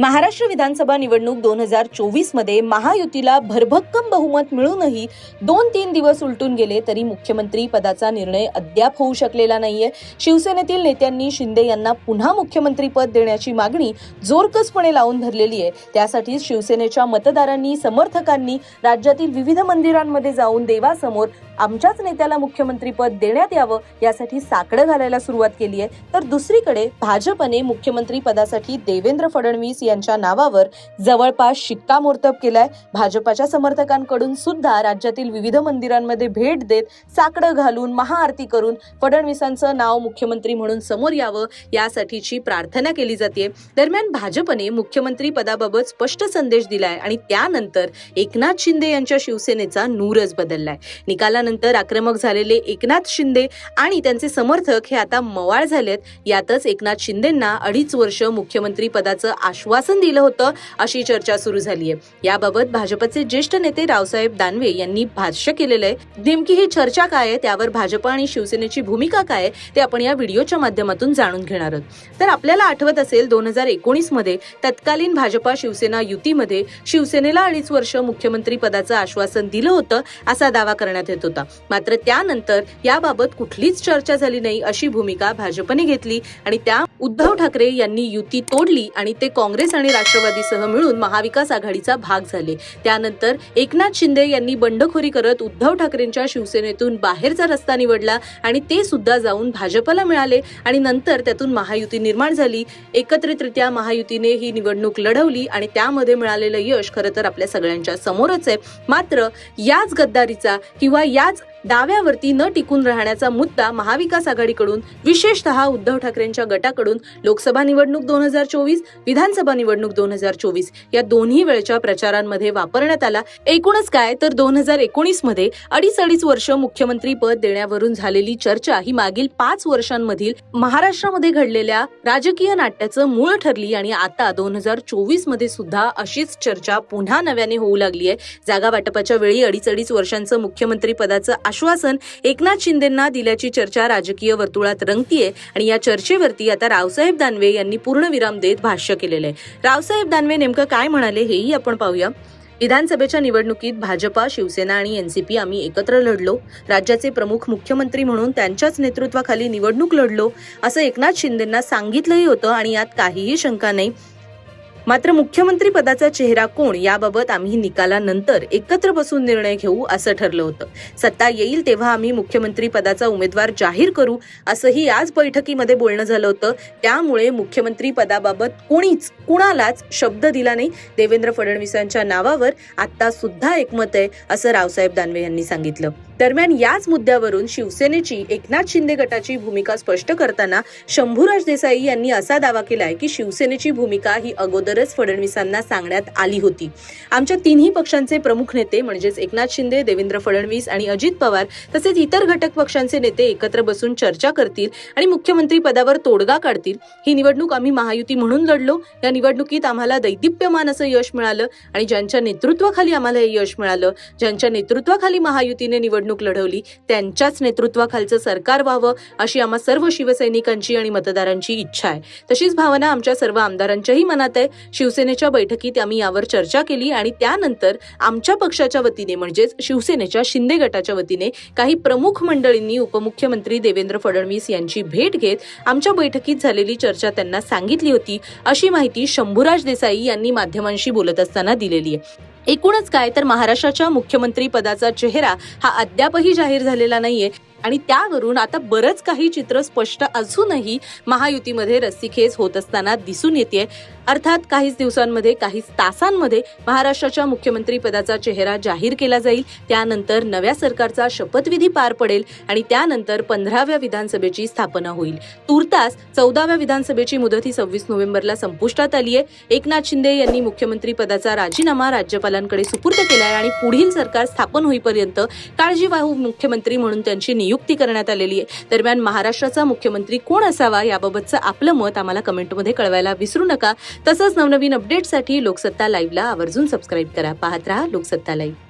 महाराष्ट्र विधानसभा निवडणूक दोन हजार चोवीसमध्ये महायुतीला भरभक्कम बहुमत मिळूनही दोन तीन दिवस उलटून गेले तरी मुख्यमंत्री पदाचा निर्णय अद्याप होऊ शकलेला नाहीये. शिवसेनेतील नेत्यांनी शिंदे यांना पुन्हा मुख्यमंत्री पद देण्याची मागणी जोरकसपणे लावून धरलेली आहे. त्यासाठी शिवसेनेच्या मतदारांनी समर्थकांनी राज्यातील विविध मंदिरांमध्ये जाऊन देवासमोर आमच्याच नेत्याला मुख्यमंत्री पद देण्यात यावं यासाठी साकडं घालायला सुरुवात केली आहे. तर दुसरीकडे भाजपने मुख्यमंत्री पदासाठी देवेंद्र फडणवीस यांच्या नावावर जवळपास शिक्कामोर्तब केलाय. भाजपाच्या समर्थकांकडून सुद्धा राज्यातील विविध मंदिरांमध्ये भेट देत साकडं घालून महाआरती करून फडणवीसांचं नाव मुख्यमंत्री म्हणून समोर यावं यासाठीची प्रार्थना केली जाते. दरम्यान भाजपने मुख्यमंत्री पदाबाबत स्पष्ट संदेश दिलाय आणि त्यानंतर एकनाथ शिंदे यांच्या शिवसेनेचा नूरच बदललाय. निकालानंतर आक्रमक झालेले एकनाथ शिंदे आणि त्यांचे समर्थक हे आता मवाळ झालेत. यातच एकनाथ शिंदेंना अडीच वर्ष मुख्यमंत्री पदाचं आश्वासन दिलं होतं अशी चर्चा सुरू झाली आहे याबाबत भाजपचे ज्येष्ठ नेते रावसाहेब दानवे यांनी भाष्य केलेलं आहे. नेमकी ही चर्चा काय आहे? त्यावर भाजप आणि शिवसेनेची भूमिका काय आहे? ते आपण या व्हिडिओच्या माध्यमातून जाणून घेणार आहोत. तर आपल्याला आठवत असेल दोन हजार एकोणीसमध्ये तत्कालीन भाजपा शिवसेना युतीमध्ये शिवसेनेला अडीच वर्ष मुख्यमंत्री पदाचं आश्वासन दिलं होतं असा दावा करण्यात येत होता. मात्र त्यानंतर याबाबत कुठलीच चर्चा झाली नाही अशी भूमिका भाजपने घेतली आणि त्या उद्धव ठाकरे यांनी युती तोडली आणि ते काँग्रेस आणि राष्ट्रवादीसह मिळून महाविकास आघाडीचा भाग झाले. त्यानंतर एकनाथ शिंदे यांनी बंडखोरी करत उद्धव ठाकरेंच्या शिवसेनेतून बाहेरचा रस्ता निवडला आणि ते सुद्धा जाऊन भाजपला मिळाले आणि नंतर त्यातून महायुती निर्माण झाली. एकत्रितरित्या महायुतीने ही निवडणूक लढवली आणि त्यामध्ये मिळालेलं यश खरं तर आपल्या सगळ्यांच्या समोरच आहे. मात्र याच गद्दारीचा किंवा या याच डाव्यावरती न टिकून राहण्याचा मुद्दा महाविकास आघाडीकडून विशेषतः उद्धव ठाकरेंच्या गटाकडून लोकसभा निवडणूक दोन हजार चोवीस विधानसभा निवडणूक दोन हजार चोवीस या दोन्ही वेळच्या प्रचारांमध्ये वापरण्यात आला. एकूणच काय? तर दोन हजार एकोणीसमध्ये अडीच अडीच वर्ष मुख्यमंत्री पद देण्यावरून झालेली चर्चा ही मागील पाच वर्षांमधील महाराष्ट्रामध्ये घडलेल्या राजकीय नाट्याचं मूळ ठरली आणि आता दोन हजार चोवीसमध्ये सुद्धा अशीच चर्चा पुन्हा नव्याने होऊ लागली आहे. जागा वाटपाच्या वेळी अडीच अडीच वर्षांचं मुख्यमंत्री पदाचं आश्वासन एकनाथ शिंदेंना दिल्याची चर्चा राजकीय वर्तुळात रंगतीये आणि या चर्चेवरती आता रावसाहेब दानवे यांनी पूर्णविराम देत भाष्य केलेलं आहे. रावसाहेब दानवे नेमकं काय म्हणाले हेही आपण पाहूया. विधानसभेच्या निवडणुकीत भाजपा शिवसेना आणि एनसीपी आम्ही एकत्र लढलो. राज्याचे प्रमुख मुख्यमंत्री म्हणून त्यांच्याच नेतृत्वाखाली निवडणूक लढलो असं एकनाथ शिंदेंना सांगितलंही होतं आणि यात काहीही शंका नाही. मात्र मुख्यमंत्री पदाचा चेहरा कोण याबाबत आम्ही निकालानंतर एकत्र बसून निर्णय घेऊ असं ठरलं होतं. सत्ता येईल तेव्हा आम्ही मुख्यमंत्री पदाचा उमेदवार जाहीर करू असंही आज बैठकीमध्ये बोलणं झालं होतं. त्यामुळे मुख्यमंत्री पदाबाबत कोणीच कुणालाच शब्द दिला नाही. देवेंद्र फडणवीसांच्या नावावर आता सुद्धा एकमत आहे असं रावसाहेब दानवे यांनी सांगितलं. दरम्यान याच मुद्द्यावरून शिवसेनेची एकनाथ शिंदे गटाची भूमिका स्पष्ट करताना शंभूराज देसाई यांनी असा दावा केलाय की शिवसेनेची भूमिका ही अगोदरच फडणवीसांना सांगण्यात आली होती. आमच्या तिन्ही पक्षांचे प्रमुख नेते म्हणजेच एकनाथ शिंदे देवेंद्र फडणवीस आणि अजित पवार तसेच इतर घटक पक्षांचे नेते एकत्र बसून चर्चा करतील आणि मुख्यमंत्री पदावर तोडगा काढतील ही निवडणूक आम्ही महायुती म्हणून लढलो. या निवडणुकीत आम्हाला दैदिप्यमान असं यश मिळालं आणि ज्यांच्या नेतृत्वाखाली आम्हाला हे यश मिळालं ज्यांच्या नेतृत्वाखाली महायुतीने निवडणूक लढवली त्यांच्याच नेतृत्वाखालचं सरकार व्हावं अशी आम्हा सर्व शिवसैनिकांची आणि मतदारांची इच्छा आहे. तशीच भावना आमच्या सर्व आमदारांच्याही मनात आहे. शिवसेनेच्या बैठकीत आम्ही यावर चर्चा केली आणि त्यानंतर आमच्या पक्षाच्या वतीने म्हणजेच शिवसेनेच्या शिंदे गटाच्या वतीने काही प्रमुख मंडळींनी उपमुख्यमंत्री देवेंद्र फडणवीस यांची भेट घेत आमच्या बैठकीत झालेली चर्चा त्यांना सांगितली होती अशी माहिती शंभूराज देसाई यांनी माध्यमांशी बोलत असताना दिलेली आहे. एकूणच काय तर महाराष्ट्राच्या मुख्यमंत्री पदाचा चेहरा हा अद्यापही जाहीर झालेला नाहीये. आणि त्यावरून आता बरंच काही चित्र स्पष्ट असूनही महायुतीमध्ये रस्सीखेच होत असताना दिसून येते अर्थात काहीच दिवसांमध्ये काहीच तासांमध्ये महाराष्ट्राच्या मुख्यमंत्री पदाचा चेहरा जाहीर केला जाईल. त्यानंतर नव्या सरकारचा शपथविधी पार पडेल आणि त्यानंतर पंधराव्या विधानसभेची स्थापना होईल. तुर्तास चौदाव्या विधानसभेची मुदत ही सव्वीस नोव्हेंबरला संपुष्टात आली आहे. एकनाथ शिंदे यांनी मुख्यमंत्री पदाचा राजीनामा राज्यपालांकडे सुपूर्द केलाय आणि पुढील सरकार स्थापन होईपर्यंत काळजीवाहू मुख्यमंत्री म्हणून त्यांची नियुक्ती करण्यात आलेली आहे. दरम्यान महाराष्ट्राचा मुख्यमंत्री कोण असावा याबाबतचं आपलं मत आम्हाला कमेंटमध्ये कळवायला विसरू नका. तसंच नवनवीन अपडेटसाठी लोकसत्ता लाईव्हला आवर्जून सबस्क्राईब करा. पाहत रहा लोकसत्ता लाईव्ह